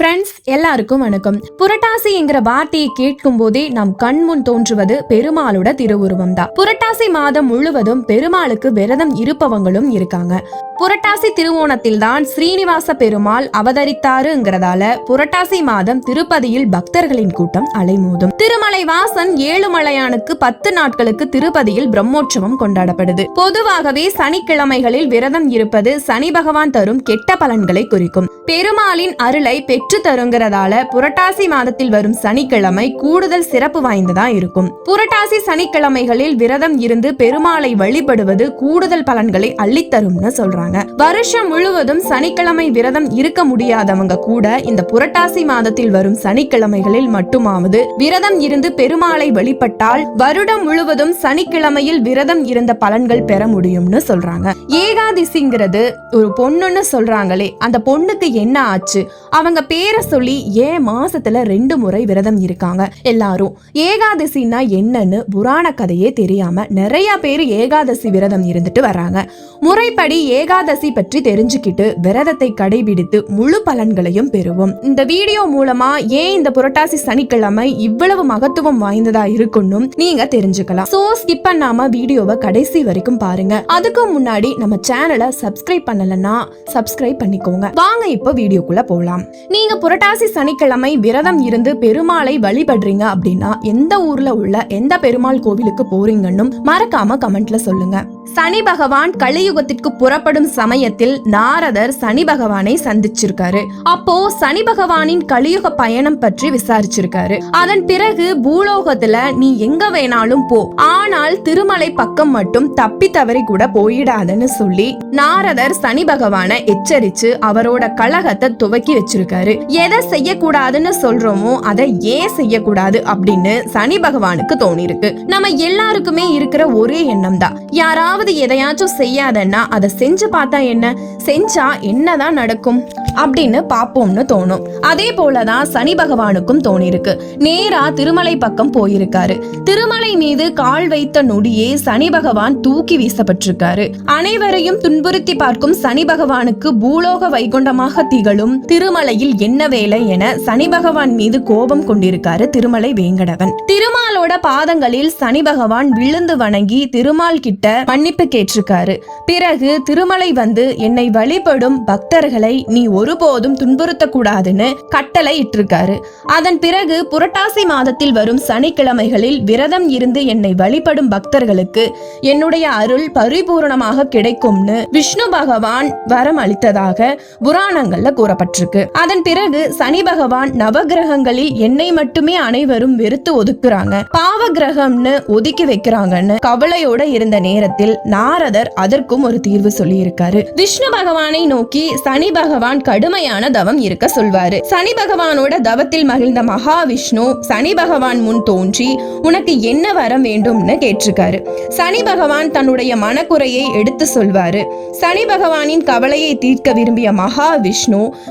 Friends எல்லாருக்கும் வணக்கம். புரட்டாசி என்கிற வார்த்தையை கேட்கும் போதே நம் கண் முன் தோன்றுவது பெருமாளோட திருவுருவம் தான் புரட்டாசி மாதம் முழுவதும் பெருமாளுக்கு விரதம் இருப்பவங்களும் இருக்காங்க. புரட்டாசி திருவோணத்தில் தான் ஸ்ரீனிவாச பெருமாள் அவதரித்தாருங்கிறதால புரட்டாசி மாதம் திருப்பதியில் பக்தர்களின் கூட்டம் அலைமோதும். திருமலை வாசன் ஏழுமலையானுக்கு பத்து நாட்களுக்கு திருப்பதியில் பிரம்மோற்சவம் கொண்டாடப்படுது. பொதுவாகவே சனிக்கிழமைகளில் விரதம் இருப்பது சனி பகவான் தரும் கெட்ட பலன்களை குறிக்கும். பெருமாளின் அருளை பெற்று தருங்கிறதால புரட்டாசி மாதத்தில் வரும் சனிக்கிழமை கூடுதல் சிறப்பு வாய்ந்ததா இருக்கும். புரட்டாசி சனிக்கிழமைகளில் விரதம் இருந்து பெருமாளை வழிபடுவது கூடுதல் பலன்களை அள்ளித்தரும்னு சொல்றாங்க. வருஷம் முழுவதும் சனிக்கிழமை விரதம் இருக்க முடியாதவங்க கூட இந்த புரட்டாசி மாதத்தில் வரும் சனிக்கிழமைகளில் மட்டுமாவது விரதம் இருந்து பெருமாளை வழிபட்டால் வருடம் முழுவதும் சனிக்கிழமையில் விரதம் இருந்த பலன்கள் பெற முடியும்னு சொல்றாங்க. ஏகாதிசிங்கிறது ஒரு பொண்ணுன்னு சொல்றாங்களே அந்த பொண்ணுக்கு என்ன ஆச்சு? அவங்க பேரை சொல்லி ஏன் மாசத்துல ரெண்டு முறை விரதம் இருக்காங்க. எல்லாரும் ஏகாதசின்னா என்னன்னு புராண கதையே தெரியாம நிறைய பேர் ஏகாதசி விரதம் இருந்துட்டு வர்றாங்க. முறைப்படி ஏகாதசி பற்றி தெரிஞ்சுக்கிட்டு விரதத்தை கடைபிடித்து முழு பலன்களையும் பெறுவோம். இந்த வீடியோ மூலமா ஏன் இந்த புரட்டாசி சனிக்கிழமை இவ்வளவு மகத்துவம் வாய்ந்ததா இருக்குன்னும் நீங்க தெரிஞ்சுக்கலாம். சோ ஸ்கிப் பண்ணாம வீடியோவை கடைசி வரைக்கும் பாருங்க. அதுக்கு முன்னாடி நம்ம சேனலை சப்ஸ்கிரைப் பண்ணலன்னா சப்ஸ்கிரைப் பண்ணிக்கோங்க. வாங்க இப்போ வீடியோக்குள்ள போகலாம் நீங்க புரட்டாசி சனிக்கிழமை விரதம் இருந்து பெருமாளை வழிபடுறீங்க அப்படின்னா எந்த ஊர்ல உள்ள எந்த பெருமாள் கோவிலுக்கு போறீங்கன்னு மறக்காம கமெண்ட்ல சொல்லுங்க. சனி பகவான் கலியுகத்திற்கு புறப்படும் சமயத்தில் நாரதர் சனி பகவானை சந்திச்சிருக்காரு. அப்போ சனி பகவானின் கலியுக பயணம் பற்றி விசாரிச்சிருக்காரு. அதன் பிறகு பூலோகத்துல நீ எங்க வேணாலும் போ. ஆனால் திருமலை பக்கம் மட்டும் தப்பி தவறி கூட போயிடாதன்னு சொல்லி நாரதர் சனி பகவானை எச்சரிச்சு அவரோட கழகத்தை துவக்கி வச்சிருக்காரு. எதை செய்யக்கூடாதுன்னு சொல்றோமோ அதை ஏன் செய்யக்கூடாது அப்படின்னு சனி பகவானுக்கு தோணிருக்கு நம்ம எல்லாருக்குமே இருக்கிற ஒரே எண்ணம் தான். யாராவது எதையாச்சும் செய்யாதன்னா அதை செஞ்சு பார்த்தா என்ன? செஞ்சா என்னதான் நடக்கும்? அப்படின்னு பாப்போம்னு தோணும். அதே போலதான் சனி பகவானுக்கும் தோணிருக்கு நேரா திருமலை பக்கம் போயிருக்காரு. திருமலை மீது கால் வைத்த நொடியே சனி பகவான் தூக்கி வீசப்பட்டிருக்காரு. அனைவரையும் துன்புறுத்தி பார்க்கும் சனி பகவானுக்கு பூலோக வைகுண்டமாக திகழும் திருமலையில் என்ன வேலை என சனி பகவான் மீது கோபம் கொண்டிருக்காரு திருமலை வேங்கடவன். திருமாலோட பாதங்களில் சனி பகவான் விழுந்து வணங்கி திருமால் கிட்ட மன்னிப்பு கேட்டிருக்காரு. பிறகு திருமலை வந்து என்னை வழிபடும் பக்தர்களை நீ ஒருபோதும் துன்புறுத்த கூடாதுன்னு கட்டளை இட்டிருக்காரு. அதன் பிறகு புரட்டாசி மாதத்தில் வரும் சனிக்கிழமைகளில் விரதம் இருந்து என்னை வழிபடும் பக்தர்களுக்கு என்னுடைய அருள் பரிபூர்ணமாக கிடைக்கும்னு விஷ்ணு பகவான் வரம் அளித்ததாக புராணங்கள் புராணங்கள்ல கூறப்பட்டிருக்கு. அதன் பிறகு சனி பகவான் நவகிரகங்களில் என்னை மட்டுமே அனைவரும் வெறுத்து ஒதுக்குறாங்க. பாவ கிரகம்னு ஒதுக்கி வைக்கிறாங்கன்னு கவலையோட இருந்த நேரத்தில் நாரதர் அதற்கும் ஒரு தீர்வு சொல்லி இருக்காரு விஷ்ணு பகவானை நோக்கி சனி பகவான் கடுமையான தவம் இருக்க சொல்வாரு. சனி பகவானோட தவத்தில் மகிழ்ந்த மகாவிஷ்ணு சனி பகவான் முன் தோன்றி உனக்கு என்ன வரம் வேண்டும்னு கேட்டிருக்காரு. சனி பகவான் தன்னுடைய மனக்குறையை எடுத்து சொல்வாரு. சனி பகவானின் கவலையை தீர்க்க விரும்பிய மகாவிஷ்ணு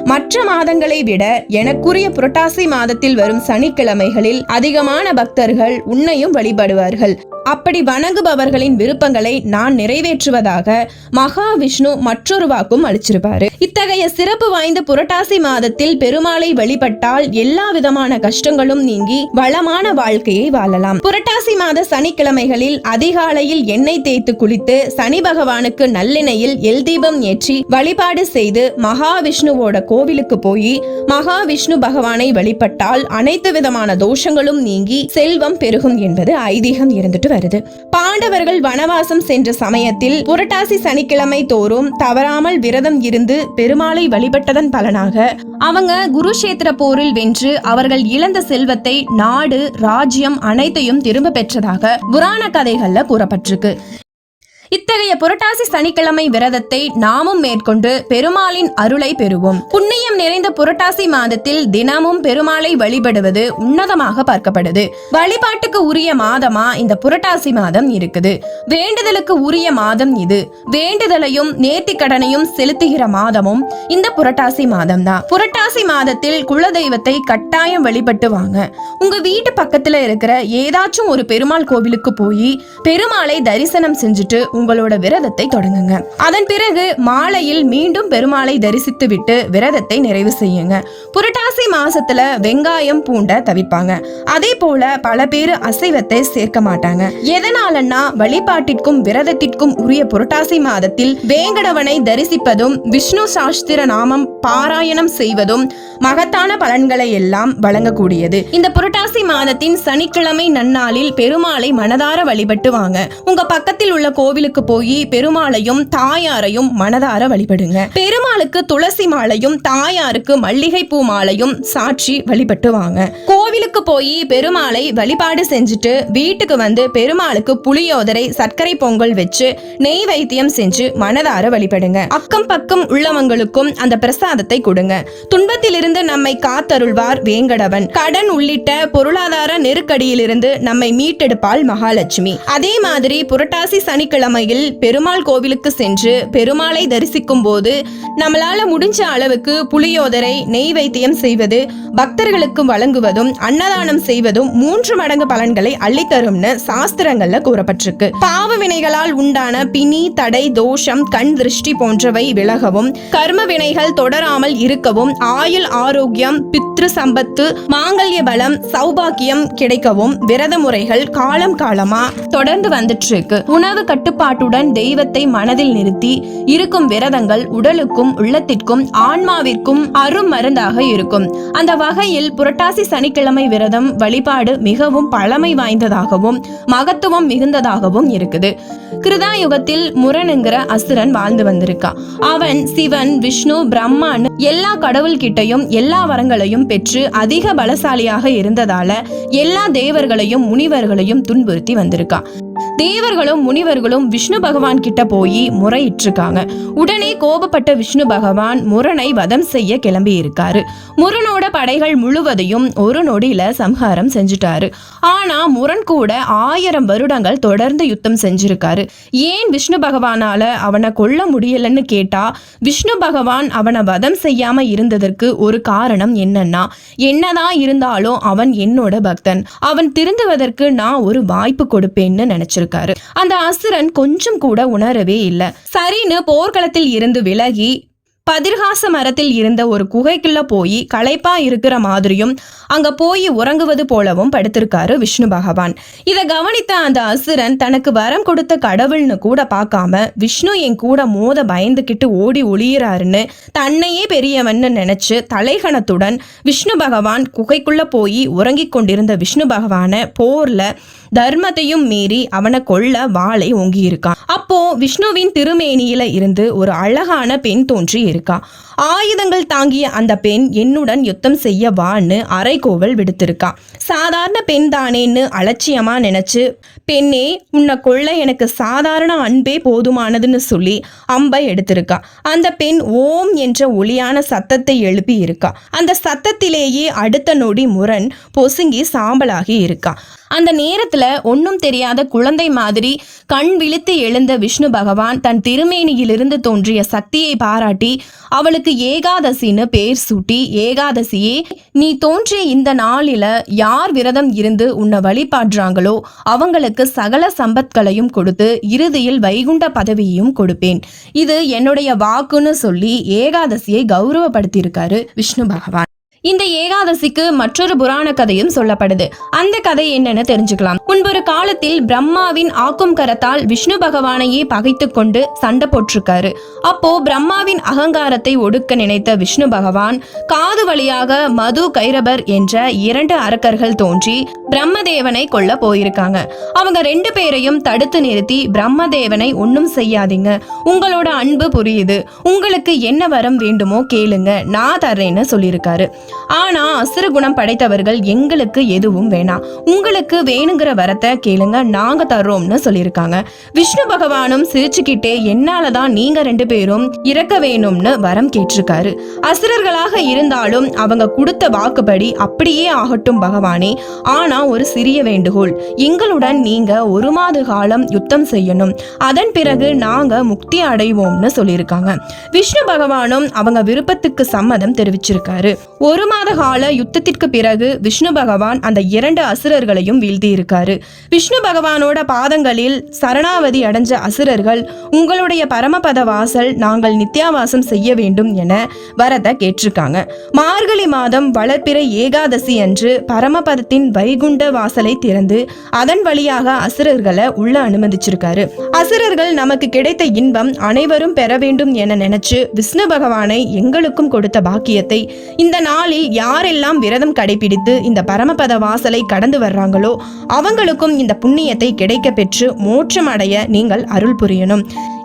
மற்ற மாதங்களை விட எனக்குரிய புரட்டாசி மாதத்தில் வரும் சனிக்கிழமைகளில் அதிகமான பக்தர்கள் உன்னையும் வழிபடுவார்கள். அப்படி வணங்குபவர்களின் விருப்பங்களை நான் நிறைவேற்றுவதாக மகாவிஷ்ணு மற்றொரு வாக்கும் அளிச்சிருப்பாரு. இத்தகைய சிறப்பு வாய்ந்த புரட்டாசி மாதத்தில் பெருமாளை வழிபட்டால் எல்லா விதமான கஷ்டங்களும் நீங்கி வளமான வாழ்க்கையை வாழலாம். புரட்டாசி மாத சனிக்கிழமைகளில் அதிகாலையில் எண்ணெய் தேய்த்து குளித்து சனி பகவானுக்கு நல்லெண்ணெயில் எல் தீபம் ஏற்றி வழிபாடு செய்து மகாவிஷ்ணு மகாவிஷ்ணுவோட கோவிலுக்கு போய் மகாவிஷ்ணு பகவானை வழிபட்டால் அனைத்து விதமான தோஷங்களும் நீங்கி செல்வம் பெருகும் என்பது ஐதீகம் இருந்துட்டு வருது. பாண்டவர்கள் வனவாசம் சென்ற சமயத்தில் புரட்டாசி சனிக்கிழமை தோறும் தவறாமல் விரதம் இருந்து பெருமாளை வழிபட்டதன் பலனாக அவங்க குருஷேத்திர போரில் வென்று அவர்கள் இழந்த செல்வத்தை நாடு ராஜ்யம் அனைத்தையும் திரும்ப பெற்றதாக புராண கதைகள்ல கூறப்பட்டிருக்கு. இத்தகைய புரட்டாசி சனிக்கிழமை விரதத்தை நாமும் மேற்கொண்டு பெருமாளின் அருளை பெறுவோம். புண்ணியம் நிறைந்த புரட்டாசி மாதத்தில் தினமும் பெருமாளை வழிபடுவது உன்னதமாக பார்க்கப்படுது. வழிபாட்டுக்கு உரிய மாதமா இந்த புரட்டாசி மாதம் இருக்குது. வேண்டுதலுக்கு உரிய மாதம் இது. வேண்டுதலையும் நேர்த்திக்கடனையும் செலுத்துகிற மாதமும் இந்த புரட்டாசி மாதம் தான் புரட்டாசி மாதத்தில் குலதெய்வத்தை கட்டாயம் வழிபட்டு வாங்க. உங்க வீட்டு பக்கத்துல இருக்கிற ஏதாச்சும் ஒரு பெருமாள் கோவிலுக்கு போய் பெருமாளை தரிசனம் செஞ்சுட்டு உங்களோட விரதத்தை தொடங்குங்க. அதன் பிறகு மாலையில் மீண்டும் பெருமாளை தரிசித்து விட்டு விரதத்தை நிறைவு செய்யுங்க. புரட்டாசி மாசத்துல வெங்காயம் பூண்டை தவிர்ப்பாங்க. அதே போல பல பேர் அசைவத்தை சேர்க்க மாட்டாங்க. எதனாலன்னா வழிபாட்டிற்கும் விரதத்திற்கும் உரிய புரட்டாசி மாதத்தில் வேங்கடவனை தரிசிப்பதும் விஷ்ணு சாஸ்திர நாமம் பாராயணம் செய்வதும் மகத்தான பலன்களை எல்லாம் வழங்கக்கூடியது. இந்த புரட்டாசி மாதத்தின் சனிக்கிழமை நன்னாளில் பெருமாளை மனதார வழிபட்டு வாங்க. உங்க பக்கத்தில் உள்ள கோவிலுக்கு போய் பெருமாளையும் தாயாரையும் மனதார வழிபடுங்க. பெருமாளுக்கு துளசி மாலையும் தாயாருக்கு மல்லிகை பூ மாலையும் சாட்சி வழிபட்டு வாங்க. கோவிலுக்கு போய் பெருமாளை வழிபாடு செஞ்சுட்டு வீட்டுக்கு வந்து பெருமாளுக்கு புளியோதரை சர்க்கரை பொங்கல் வச்சு நெய் வைத்தியம் செஞ்சு மனதார வழிபடுங்க. அக்கம் பக்கம் உள்ளவங்களுக்கும் அந்த பிரசாதத்தை கொடுங்க. துன்பத்திலிருந்து நம்மை காத்தருள்வார் வேங்கடவன். கடன் உள்ளிட்ட பொருளாதார நெருக்கடியிலிருந்து நம்மை மீட்டெடுப்பாள் மகாலட்சுமி. அதே மாதிரி புரட்டாசி சனிக்கிழமை சனிக்கிழமையில் பெருமாள் கோவிலுக்கு சென்று பெருமாளை தரிசிக்கும் போது நம்மளால முடிஞ்ச அளவுக்கு புளியோதரை நெய் வைத்தியம் செய்வது பக்தர்களுக்கு வழங்குவதும் அன்னதானம் செய்வதும் மூன்று மடங்கு பலன்களை அள்ளித்தரும்னு சாஸ்திரங்கள்ல கூறப்பட்டிருக்கு. பாவ வினைகளால் உண்டான பிணி தடை தோஷம் கண் திருஷ்டி போன்றவை விலகவும் கர்ம வினைகள் தொடராமல் இருக்கவும் ஆயுள் ஆரோக்கியம் புத்திர சம்பத்து மாங்கல்ய பலம் சௌபாக்கியம் கிடைக்கவும் விரத முறைகள் காலம் காலமா தொடர்ந்து வந்துட்டு இருக்கு உணவு கட்டுப்பாட்டுடன் தெய்வத்தை மனதில் நிறுத்தி இருக்கும் விரதங்கள் உடலுக்கும் உள்ளத்திற்கும் ஆன்மாவிற்கும் அரும் மருந்தாக இருக்கும். அந்த வகையில் புரட்டாசி சனிக்கிழமை விரதம் வழிபாடு மிகவும் பழமை வாய்ந்ததாகவும் மகத்துவம் மிகுந்ததாகவும் இருக்குது. கிருதாயுகத்தில் முரணுங்கிற அசுரன் வாழ்ந்து வந்திருக்கான் அவன் சிவன் விஷ்ணு பிரம்மான்னு எல்லா கடவுள்கிட்டையும் எல்லா வரங்களையும் பெற்று அதிக பலசாலியாக இருந்ததால எல்லா தேவர்களையும் முனிவர்களையும் துன்புறுத்தி வந்திருக்கான் தேவர்களும் முனிவர்களும் விஷ்ணு பகவான் கிட்ட போய் முறையிட்டிருக்காங்க. உடனே கோபப்பட்ட விஷ்ணு பகவான் முரனை வதம் செய்ய கிளம்பி இருக்காரு. முரனோட படைகள் முழுவதையும் ஒரு நொடியில சம்ஹாரம் செஞ்சுட்டாரு. ஆனா முரண் கூட ஆயிரம் வருடங்கள் தொடர்ந்து யுத்தம் செஞ்சிருக்காரு. ஏன் விஷ்ணு பகவானால அவனை கொல்ல முடியலன்னு கேட்டா விஷ்ணு பகவான் அவனை வதம் செய்யாம இருந்ததற்கு ஒரு காரணம் என்னன்னா என்னதான் இருந்தாலும் அவன் என்னோட பக்தன். அவன் திருந்துவதற்கு நான் ஒரு வாய்ப்பு கொடுப்பேன்னு இருக்காரு அந்த அசுரன் கொஞ்சம் கூட உணரவே இல்லை. சரின்னு போர்க்களத்தில் இருந்து விலகி பதிர்காச மரத்தில் இருந்த ஒரு குகைக்குள்ள போய் களைப்பா இருக்கிற மாதிரியும் அங்க போய் உறங்குவது போலவும் படுத்திருக்காரு விஷ்ணு பகவான். இதை கவனித்த அந்த அசுரன் தனக்கு வரம் கொடுத்த கடவுள்னு கூட பார்க்காம விஷ்ணு என் கூட மோத பயந்துகிட்டு ஓடி ஒளியிறாருன்னு தன்னையே பெரியவன்னு நினைச்சு தலைகணத்துடன் விஷ்ணு பகவான் குகைக்குள்ள போய் உறங்கிக் கொண்டிருந்த விஷ்ணு பகவானை போர்ல தர்மத்தையும் மீறி அவனை கொல்ல வாளை ஓங்கி இருக்கான் அப்போ விஷ்ணுவின் திருமேனியில இருந்து ஒரு அழகான பெண் தோன்றி இருக்கா. ஆயுதங்கள் தாங்கிய அந்த பெண் என்னுடன் யுத்தம் செய்ய வான்னு அரைகோவல் விடுத்திருக்கா. சாதாரண பெண் தானேன்னு அலட்சியமா நினைச்சு பெண்ணே உன்னை கொள்ள எனக்கு சாதாரண அன்பே போதுமானதுன்னு சொல்லி அம்பை எடுத்திருக்கா. அந்த பெண் ஓம் என்ற ஒளியான சத்தத்தை எழுப்பி இருக்கா அந்த சத்தத்திலேயே அடுத்த நொடி முரண் பொசுங்கி சாம்பலாகி இருக்கா. அந்த நேரத்துல ஒன்றும் தெரியாத குழந்தை மாதிரி கண் விழித்து எழுந்த விஷ்ணு பகவான் தன் திருமேனியிலிருந்து தோன்றிய சக்தியை பாராட்டி அவளுக்கு ஏகாதசின்னு பேர் சூட்டி ஏகாதசியே நீ தோன்றிய இந்த நாளில யார் விரதம் இருந்து உன்னை வழிபாடுறாங்களோ அவங்களுக்கு சகல சம்பத்களையும் கொடுத்து இறுதியில் வைகுண்ட பதவியையும் கொடுப்பேன். இது என்னுடைய வாக்குன்னு சொல்லி ஏகாதசியை கௌரவப்படுத்தியிருக்காரு விஷ்ணு பகவான். இந்த ஏகாதசிக்கு மற்றொரு புராண கதையும் சொல்லப்படுது. அந்த கதை என்னன்னு தெரிஞ்சுக்கலாம். முன்பொரு காலத்தில் பிரம்மாவின் ஆக்கும் கரத்தால் விஷ்ணு பகவானையே பகைத்து கொண்டு சண்டை போட்டிருக்காரு. அப்போ பிரம்மாவின் அகங்காரத்தை ஒடுக்க நினைத்த விஷ்ணு பகவான் காது வழியாக மது கைரபர் என்ற இரண்டு அரக்கர்கள் தோன்றி பிரம்மதேவனை கொல்ல போயிருக்காங்க. அவங்க ரெண்டு பேரையும் தடுத்து நிறுத்தி பிரம்மதேவனை ஒன்றும் செய்யாதீங்க. உங்களோட அன்பு புரியுது. உங்களுக்கு என்ன வரம் வேண்டுமோ கேளுங்க. நான் தர்றேன்னு சொல்லியிருக்காரு. ஆனா அசுர குணம் படைத்தவர்கள் எங்களுக்கு எதுவும் வேணாம். உங்களுக்கு வேணுங்கிற வரத்தை கேளுங்க நாங்க தர்றோம்னு சொல்லியிருக்காங்க. விஷ்ணு பகவானும் சிரிச்சுக்கிட்டே என்னாலதான் நீங்க ரெண்டு பேரும் இறக்க வேணும்னு வரம் கேட்டிருக்காரு. அசுரர்களாக இருந்தாலும் அவங்க கொடுத்த வாக்குப்படி அப்படியே ஆகட்டும் பகவானே. ஆனா ஒரு சிறிய வேண்டுகோள். எங்களுடன் நீங்க ஒரு மாத காலம் யுத்தம் செய்யணும். அதன் பிறகு நாங்க முக்தி அடைவோம்னு சொல்லியிருக்காங்க. விஷ்ணு பகவானும் அவங்க விருப்பத்துக்கு சம்மதம் தெரிவிச்சிருக்காரு. ஒரு ஒரு மாத கால யுத்தத்திற்கு பிறகு விஷ்ணு பகவான் அந்த இரண்டு அசுரர்களையும் வீழ்த்தியிருக்காரு. விஷ்ணு பகவானோட பாதங்களில் சரணாவதி அடைஞ்ச அசுரர்கள் உங்களுடைய பரமபத வாசல் நாங்கள் நித்யாவாசம் செய்ய வேண்டும் என வரத கேட்டிருக்காங்க. மார்கழி மாதம் வளர்ப்பிறை ஏகாதசி அன்று பரமபதத்தின் வைகுண்ட வாசலை திறந்து அதன் வழியாக அசுரர்களை உள்ள அனுமதிச்சிருக்காரு. அசுரர்கள் நமக்கு கிடைத்த இன்பம் அனைவரும் பெற வேண்டும் என நினைச்சு விஷ்ணு பகவானை எங்களுக்கும் கொடுத்த பாக்கியத்தை இந்த நாள் நாளில் யாரெல்லாம் விரதம் கடைபிடித்து இந்த பரமபத வாசலை கடந்து வர்றாங்களோ அவங்களுக்கும் இந்த புண்ணியத்தை கிடைக்க பெற்று மோட்சம் அடைய நீங்கள் அருள் புரியணும்.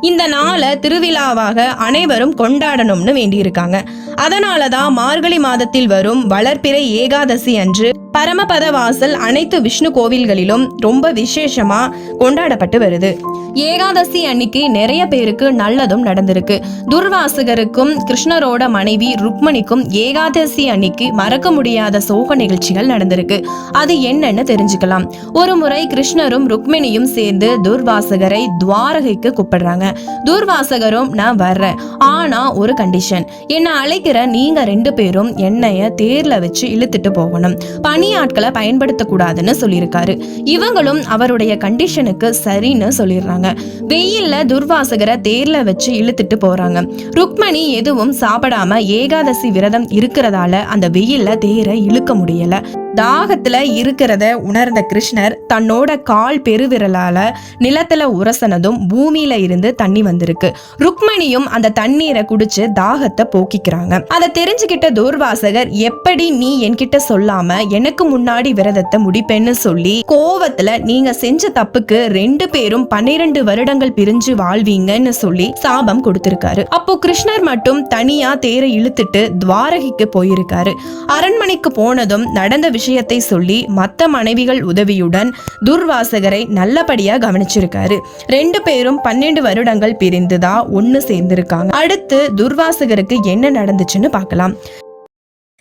இந்த நாளை திருவிழாவாக அனைவரும் கொண்டாடணும்னு வேண்டியிருக்காங்க. அதனால தான் மார்கழி மாதத்தில் வரும் வளர்ப்பிறை ஏகாதசி அன்று பரமபத வாசல் அனைத்து விஷ்ணு கோவில்களிலும் ரொம்ப விசேஷமா கொண்டாடப்பட்டு வருது. ஏகாதசி அன்னைக்கு நிறைய பேருக்கு நல்லதும் நடந்திருக்கு. துர்வாசகருக்கும் கிருஷ்ணரோட மனைவி ருக்மணிக்கும் ஏகாதசி அன்னைக்கு மறக்க முடியாத சோக நிகழ்ச்சிகள் நடந்திருக்கு. அது என்னன்னு தெரிஞ்சுக்கலாம். ஒரு முறை கிருஷ்ணரும் ருக்மிணியும் சேர்ந்து துர்வாசகரை துவாரகைக்கு கூப்பிடுறாங்க. துர்வாசகரும் நான் வர்றேன். ஆனா ஒரு கண்டிஷன் என்னை அழைக்கிற நீங்க ரெண்டு பேரும் என்னைய தேர்ல வச்சு இழுத்துட்டு போகணும். பணியாட்களை பயன்படுத்தக்கூடாதுன்னு சொல்லியிருக்காரு. இவங்களும் அவருடைய கண்டிஷனுக்கு சரின்னு சொல்லிடுறாங்க. வெயில்ல துர்வாசகரை தேர்ல வச்சு இழுத்துட்டு போறாங்க. ருக்மணி எதுவும் சாப்பிடாம ஏகாதசி விரதம் இருக்கிறதால அந்த வெயில்ல தேரை இழுக்க முடியல. தாகத்துல இருக்கிறத உணர்ந்த கிருஷ்ணர் தன்னோட கால் பெருவிரலால நிலத்துல உரசனதும் பூமியில இருந்து தண்ணி வந்திருக்கு. ருக்மணியும் அந்த தண்ணீரை குடிச்சு தாகத்தை போக்கிக்கிறாங்க. அதை தெரிஞ்சுக்கிட்ட துர்வாசகர் எப்படி நீ என்கிட்ட சொல்லாம எனக்கு முன்னாடி விரதத்தை முடிப்பேன்னு சொல்லி கோவத்துல நீங்க செஞ்ச தப்புக்கு ரெண்டு பேரும் பன்னிரண்டு வருடங்கள் பிரிஞ்சு வாழ்வீங்கன்னு சொல்லி சாபம் கொடுத்திருக்காரு. அப்போ கிருஷ்ணர் மட்டும் தனியா தேரை இழுத்துட்டு துவாரகைக்கு போயிருக்காரு. அரண்மனைக்கு போனதும் நடந்த விஷயத்தை சொல்லி மத்த மனைவிகள் உதவியுடன் துர்வாசகரை நல்லபடியா கவனிச்சிருக்காரு. ரெண்டு பேரும் பன்னெண்டு வருடங்கள் பிரிந்துதான் ஒன்னு சேர்ந்திருக்காங்க. அடுத்து துர்வாசகருக்கு என்ன நடந்துச்சுன்னு பார்க்கலாம்.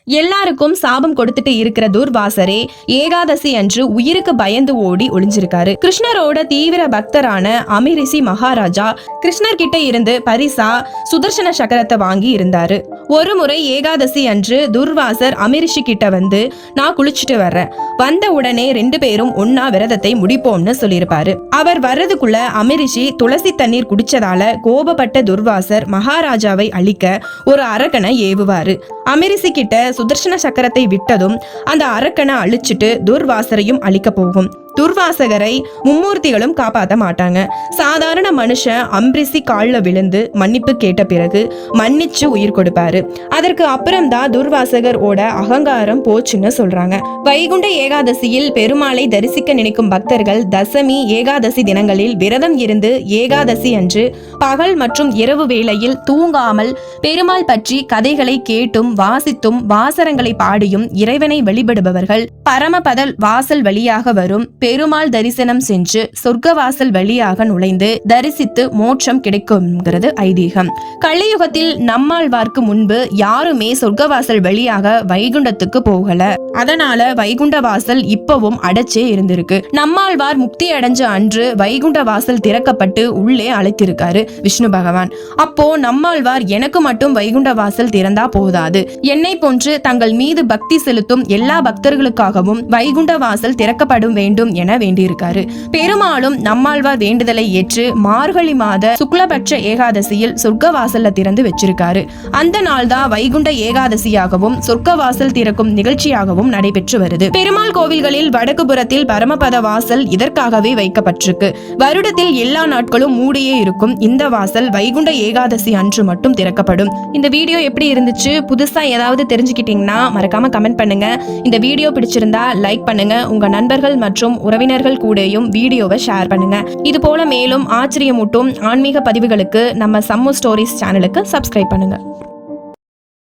எல்லாருக்கும் சாபம் கொடுத்துட்டு இருக்கிற துர்வாசரே ஏகாதசி அன்று உயிருக்கு பயந்து ஓடி ஒளிஞ்சிருக்காரு. கிருஷ்ணரோட தீவிர பக்தரான அமிரிசி மகாராஜா கிருஷ்ணர் கிட்ட இருந்து பரிசா சுதர்சன சக்கரத்தை வாங்கி இருந்தாரு. ஒரு முறை ஏகாதசி அன்று துர்வாசர் அமிரிஷி கிட்ட வந்து நான் குளிச்சுட்டு வர்றேன். வந்த உடனே ரெண்டு பேரும் ஒன்னா விரதத்தை முடிப்போம்னு சொல்லியிருப்பாரு. அவர் வர்றதுக்குள்ள அமிரிஷி துளசி தண்ணீர் குடிச்சதால கோபப்பட்ட துர்வாசர் மகாராஜாவை அழிக்க ஒரு அரக்கனை ஏவுவாரு. அமிரிசி கிட்ட சுதர்சன சக்கரத்தை விட்டதும் அந்த அரக்கனை அழிச்சிட்டு துர்வாசரையும் அழிக்க போகும். துர்வாசகரை மும்மூர்த்திகளும் காப்பாற்ற மாட்டாங்க. சாதாரண மனுஷன் அம்பிரிசி காலில் விழுந்து மன்னிப்பு கேட்ட பிறகு மன்னிச்சு உயிர் கொடுப்பாரு. அதற்கு அப்புறம்தான் துர்வாசகர் ஓட அகங்காரம் போச்சுன்னு சொல்றாங்க. வைகுண்ட ஏகாதசியில் பெருமாளை தரிசிக்க நினைக்கும் பக்தர்கள் தசமி ஏகாதசி தினங்களில் விரதம் இருந்து ஏகாதசி அன்று பகல் மற்றும் இரவு வேளையில் தூங்காமல் பெருமாள் பற்றி கதைகளை கேட்டும் வாசித்தும் வாசரங்களை பாடியும் இறைவனை வழிபடுபவர்கள் பரமபதல் வாசல் வழியாக வரும் பெருமாள் தரிசனம் சென்று சொர்க்க வாசல் வழியாக நுழைந்து தரிசித்து மோட்சம் கிடைக்கும்ங்கிறது ஐதீகம். கலியுகத்தில் நம்மாழ்வார்க்கு முன்பு யாருமே சொர்க்கவாசல் வழியாக வைகுண்டத்துக்கு போகல. அதனால வைகுண்ட வாசல் இப்பவும் அடைச்சே இருந்திருக்கு. நம்மாழ்வார் முக்தி அடைஞ்ச அன்று வைகுண்ட வாசல் திறக்கப்பட்டு உள்ளே அழைத்திருக்காரு விஷ்ணு பகவான். அப்போ நம்மாழ்வார் எனக்கு மட்டும் வைகுண்ட வாசல் திறந்தா போதாது. என்னை போன்று தங்கள் மீது பக்தி செலுத்தும் எல்லா பக்தர்களுக்காகவும் வைகுண்ட வாசல் திறக்கப்படும் வேண்டும் என வேண்டியிருக்காரு. பெருமாளும் நம்மாழ்வார் வேண்டுதலை ஏற்று மார்கழி மாத சுக்லபட்ச ஏகாதசியில் சொர்க்க வாசல்ல திறந்து வச்சிருக்காரு. அந்த நாள் தான் வைகுண்ட ஏகாதசியாகவும் சொர்க்க வாசல் திறக்கும் நிகழ்ச்சியாகவும் நடைபெற்று வருது. பெருமாள் கோவில்களில் வடக்கு புறத்தில் பரமபத வாசல் இதற்காகவே வைக்கப்பட்டிருக்கு. வருடத்தில் எல்லா நாட்களும் மூடியே இருக்கும். இந்த வாசல் வைகுண்ட ஏகாதசி அன்று மட்டும் திறக்கப்படும். இந்த வீடியோ எப்படி இருந்துச்சு? புதுசா ஏதாவது தெரிஞ்சுக்கிட்டீங்கன்னா மறக்காம கமெண்ட் பண்ணுங்க. இந்த வீடியோ பிடிச்சிருந்தா லைக் பண்ணுங்க. உங்க நண்பர்கள் மற்றும் உறவினர்கள் கூடயும் வீடியோவை ஷேர் பண்ணுங்க. இது போல மேலும் ஆச்சரியமூட்டும் ஆன்மீக பதிவுகளுக்கு நம்ம சம்மு ஸ்டோரிஸ் சேனலுக்கு சப்ஸ்கிரைப் பண்ணுங்க.